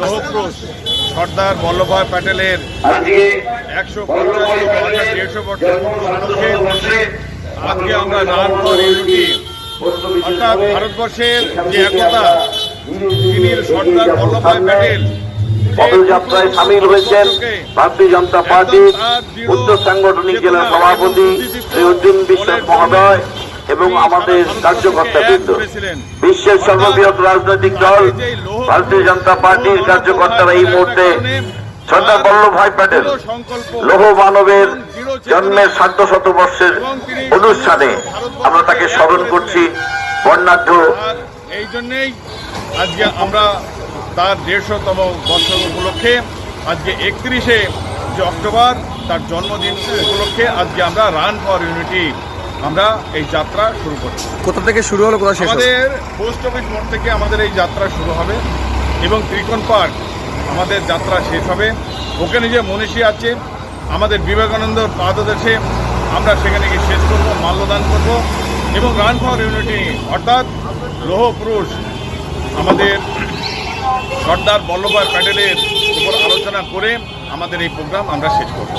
লৌহপুরুষ সর্দার বল্লভভাই প্যাটেলের একশো পঞ্চাশ দেড়শো বছর উপলক্ষে আজকে আমরা রান ফর ইউনিটি অর্থাৎ ভারতবর্ষের যে একতা তিনি সর্দার বল্লভভাই প্যাটেল পদযাত্রায় সামিল হয়েছেন ভারতীয় জনতা পার্টির উত্তর সাংগঠনিক জেলা সভাপতি শ্রী উদ্দিন বিশ্বাস মহোদয়। এবং আমাদের কার্যকর্তা বৃন্দ, বিশ্বের সর্ববৃহৎ রাজনৈতিক দল, ভারতীয় জনতা পার্টির কার্যকর্তারা এই মুহূর্তে সর্দার বল্লভভাই প্যাটেল, লৌহ মানবের জন্মের সার্ধ শত বর্ষের অনুষ্ঠানে আমরা তাকে স্মরণ করছি। বর্ণাঢ্য এই জন্যেই আজকে আমরা তার দেড়শোতম বছর উপলক্ষে, আজকে একত্রিশে যে অক্টোবর, তার জন্মদিন উপলক্ষে আজকে আমরা রান ফর ইউনিটি আমরা এই যাত্রা শুরু করছি। কোথা থেকে শুরু হলো কোথা শেষ আমাদের পোস্ট অফিস মোড় থেকে আমাদের এই যাত্রা শুরু হবে এবং ত্রিকোণ পার্ক আমাদের যাত্রা শেষ হবে। ওখানে যে মনীষী আছে আমাদের বিবেকানন্দর পাদদেশে আমরা সেখানে গিয়ে শেষ করব মাল্যদান করব এবং রান ফর ইউনিটি অর্থাৎ লৌহ পুরুষ আমাদের সর্দার বল্লভভাই প্যাটেলের উপর আলোচনা করে আমাদের এই প্রোগ্রাম আমরা শেষ করব।